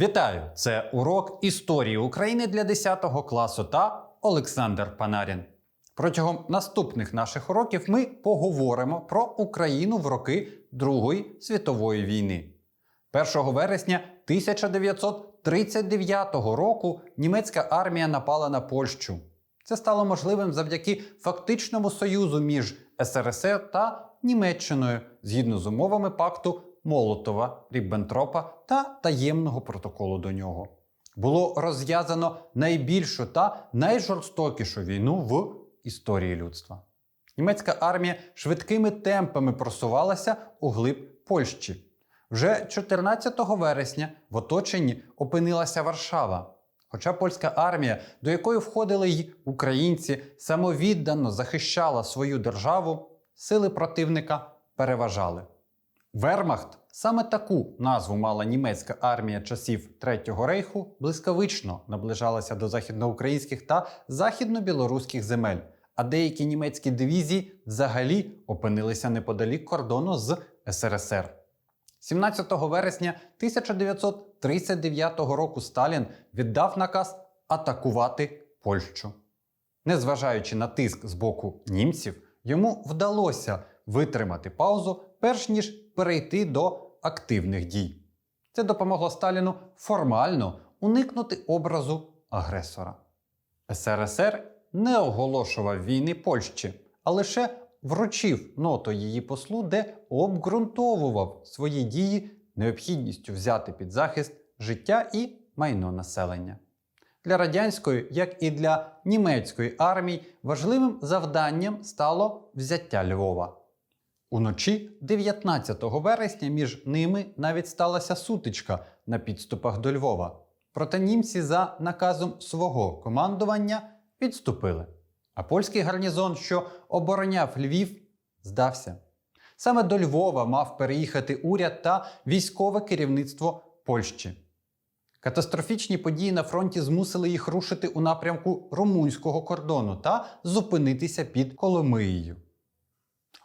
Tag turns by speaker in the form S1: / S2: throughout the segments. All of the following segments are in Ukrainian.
S1: Вітаю! Це урок історії України для 10 класу та Олександр Панарін. Протягом наступних наших уроків ми поговоримо про Україну в роки Другої світової війни. 1 вересня 1939 року німецька армія напала на Польщу. Це стало можливим завдяки фактичному союзу між СРСР та Німеччиною згідно з умовами пакту Молотова, Ріббентропа та таємного протоколу до нього. Було розв'язано найбільшу та найжорстокішу війну в історії людства. Німецька армія швидкими темпами просувалася у глиб Польщі. Вже 14 вересня в оточенні опинилася Варшава. Хоча польська армія, до якої входили й українці, самовіддано захищала свою державу, сили противника переважали. Вермахт саме таку назву мала німецька армія часів Третього рейху, блискавично наближалася до західноукраїнських та західно-білоруських земель, а деякі німецькі дивізії взагалі опинилися неподалік кордону з СРСР. 17 вересня 1939 року Сталін віддав наказ атакувати Польщу. Незважаючи на тиск з боку німців, йому вдалося витримати паузу, перш ніж перейти до активних дій. Це допомогло Сталіну формально уникнути образу агресора. СРСР не оголошував війни Польщі, а лише вручив ноту її послу, де обґрунтовував свої дії необхідністю взяти під захист життя і майно населення. Для радянської, як і для німецької армій, важливим завданням стало взяття Львова. Уночі 19 вересня між ними навіть сталася сутичка на підступах до Львова. Проте німці за наказом свого командування відступили. А польський гарнізон, що обороняв Львів, здався. Саме до Львова мав переїхати уряд та військове керівництво Польщі. Катастрофічні події на фронті змусили їх рушити у напрямку румунського кордону та зупинитися під Коломиєю.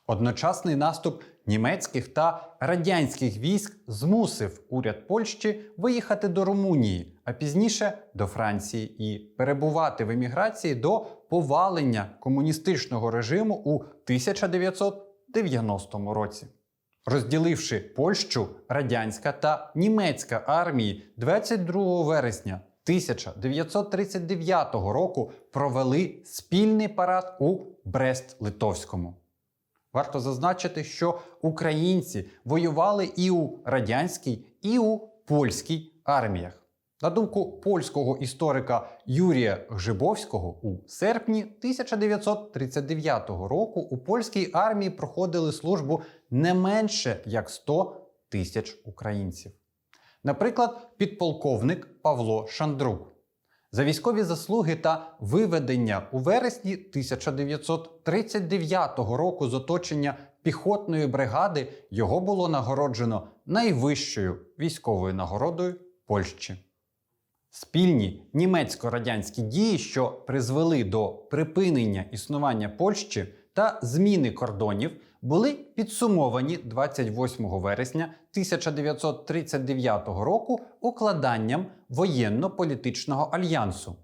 S1: Одночасний наступ німецьких та радянських військ змусив уряд Польщі виїхати до Румунії, а пізніше до Франції і перебувати в еміграції до повалення комуністичного режиму у 1990 році. Розділивши Польщу, радянська та німецька армії 22 вересня 1939 року провели спільний парад у Брест-Литовському. Варто зазначити, що українці воювали і у радянській, і у польській арміях. На думку польського історика Юрія Гжибовського, у серпні 1939 року у польській армії проходили службу не менше як 100 тисяч українців. Наприклад, підполковник Павло Шандрук. За військові заслуги та виведення у вересні 1939 року з оточення піхотної бригади його було нагороджено найвищою військовою нагородою Польщі. Спільні німецько-радянські дії, що призвели до припинення існування Польщі та зміни кордонів, були підсумовані 28 вересня 1939 року укладанням воєнно-політичного альянсу,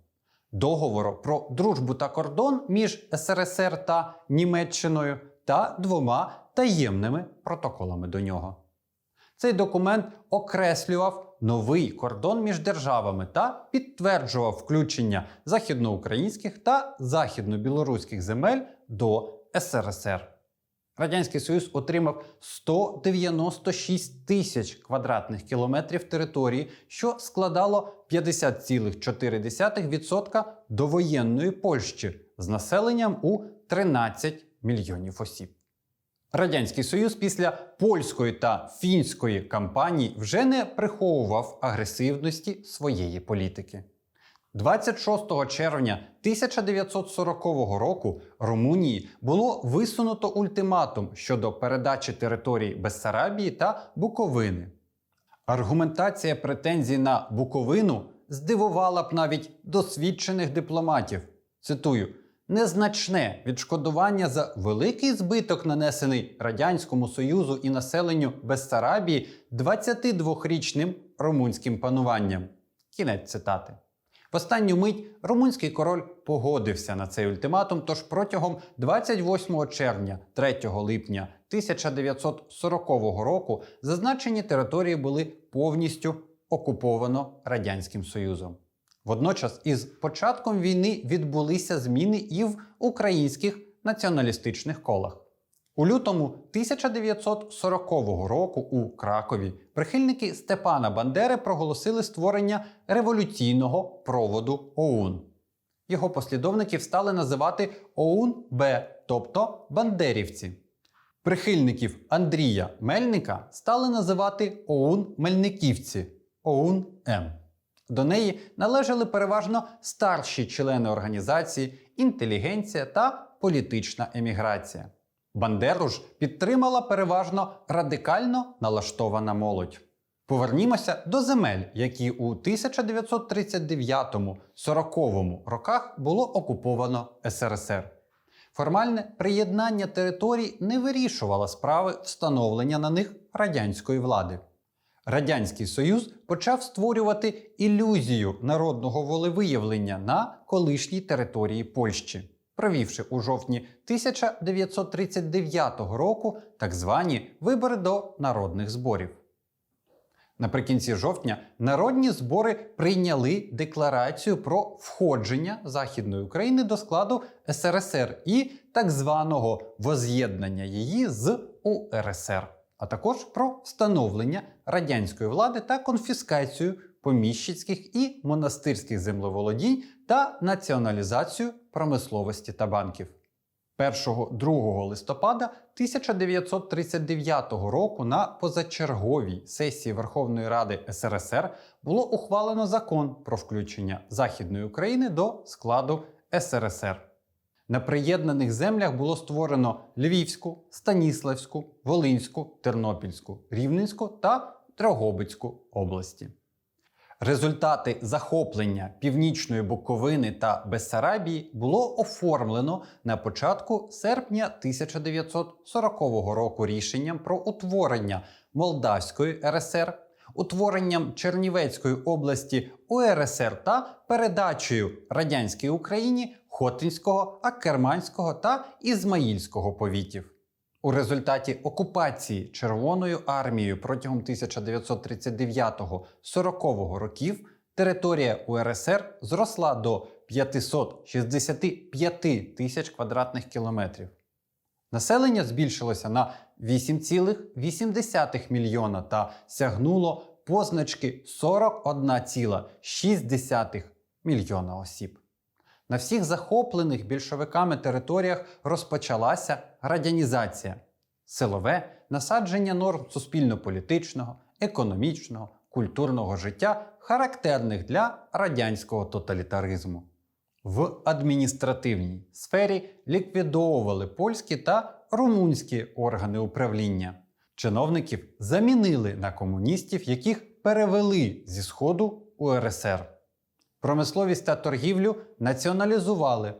S1: договору про дружбу та кордон між СРСР та Німеччиною та двома таємними протоколами до нього. Цей документ окреслював новий кордон між державами та підтверджував включення західноукраїнських та західно-білоруських земель до СРСР. Радянський Союз отримав 196 тисяч квадратних кілометрів території, що складало 50,4% довоєнної Польщі з населенням у 13 мільйонів осіб. Радянський Союз після польської та фінської кампаній вже не приховував агресивності своєї політики. 26 червня 1940 року Румунії було висунуто ультиматум щодо передачі територій Бессарабії та Буковини. Аргументація претензій на Буковину здивувала б навіть досвідчених дипломатів. Цитую: незначне відшкодування за великий збиток, нанесений Радянському Союзу і населенню Бессарабії 22-річним румунським пануванням. Кінець цитати. В останню мить румунський король погодився на цей ультиматум, тож протягом 28 червня 3 липня 1940 року зазначені території були повністю окуповано Радянським Союзом. Водночас, із початком війни відбулися зміни і в українських націоналістичних колах. У лютому 1940 року у Кракові прихильники Степана Бандери проголосили створення революційного проводу ОУН. Його послідовників стали називати ОУН-Б, тобто Бандерівці. Прихильників Андрія Мельника стали називати ОУН-Мельниківці ОУН-М. До неї належали переважно старші члени організації, інтелігенція та політична еміграція. Бандеру ж підтримала переважно радикально налаштована молодь. Повернімося до земель, які у 1939-40 роках було окуповано СРСР. Формальне приєднання територій не вирішувало справи встановлення на них радянської влади. Радянський Союз почав створювати ілюзію народного волевиявлення на колишній території Польщі, провівши у жовтні 1939 року так звані вибори до народних зборів. Наприкінці жовтня народні збори прийняли декларацію про входження Західної України до складу СРСР і так званого воз'єднання її з УРСР, а також про встановлення радянської влади та конфіскацію поміщицьких і монастирських землеволодінь та націоналізацію промисловості та банків. 1-2 листопада 1939 року на позачерговій сесії Верховної Ради СРСР було ухвалено закон про включення Західної України до складу СРСР. На приєднаних землях було створено Львівську, Станіславську, Волинську, Тернопільську, Рівненську та Дрогобицьку області. Результати захоплення Північної Буковини та Бессарабії було оформлено на початку серпня 1940 року рішенням про утворення Молдавської РСР, утворенням Чернівецької області УРСР та передачею радянській Україні Хотинського, Акерманського та Ізмаїльського повітів. У результаті окупації Червоною армією протягом 1939-40 років територія УРСР зросла до 565 тисяч квадратних кілометрів. Населення збільшилося на 8,8 мільйона та сягнуло позначки 41,6 мільйона осіб. На всіх захоплених більшовиками територіях розпочалася радянізація, силове насадження норм суспільно-політичного, економічного, культурного життя, характерних для радянського тоталітаризму. В адміністративній сфері ліквідовували польські та румунські органи управління. Чиновників замінили на комуністів, яких перевели зі Сходу УРСР. Промисловість та торгівлю націоналізували.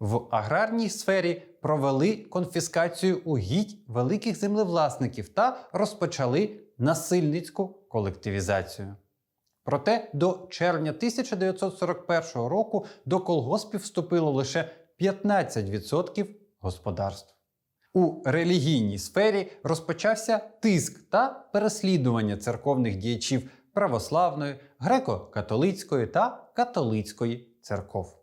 S1: В аграрній сфері провели конфіскацію угідь великих землевласників та розпочали насильницьку колективізацію. Проте до червня 1941 року до колгоспів вступило лише 15% господарств. У релігійній сфері розпочався тиск та переслідування церковних діячів православної, греко-католицької та католицької церков.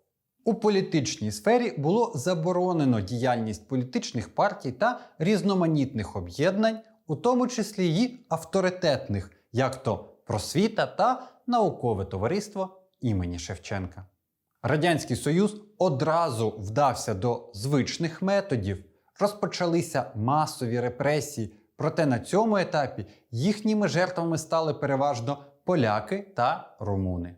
S1: У політичній сфері було заборонено діяльність політичних партій та різноманітних об'єднань, у тому числі й авторитетних, як то просвіта та наукове товариство імені Шевченка. Радянський Союз одразу вдався до звичних методів, розпочалися масові репресії, проте на цьому етапі їхніми жертвами стали переважно поляки та румуни.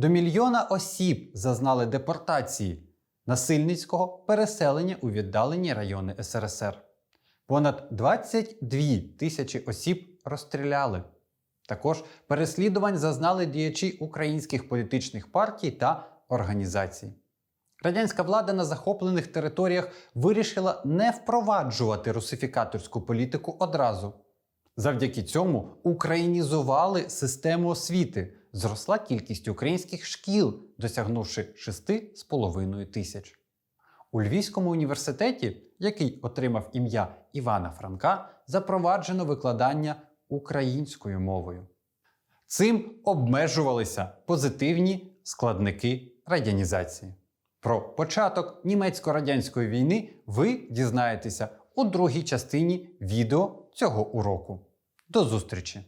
S1: До мільйона осіб зазнали депортації, насильницького переселення у віддалені райони СРСР. Понад 22 тисячі осіб розстріляли. Також переслідувань зазнали діячі українських політичних партій та організацій. Радянська влада на захоплених територіях вирішила не впроваджувати русифікаторську політику одразу. Завдяки цьому українізували систему освіти. Зросла кількість українських шкіл, досягнувши 6,5 тисяч. У Львівському університеті, який отримав ім'я Івана Франка, запроваджено викладання українською мовою. Цим обмежувалися позитивні складники радянізації. Про початок німецько-радянської війни ви дізнаєтеся у другій частині відео цього уроку. До зустрічі!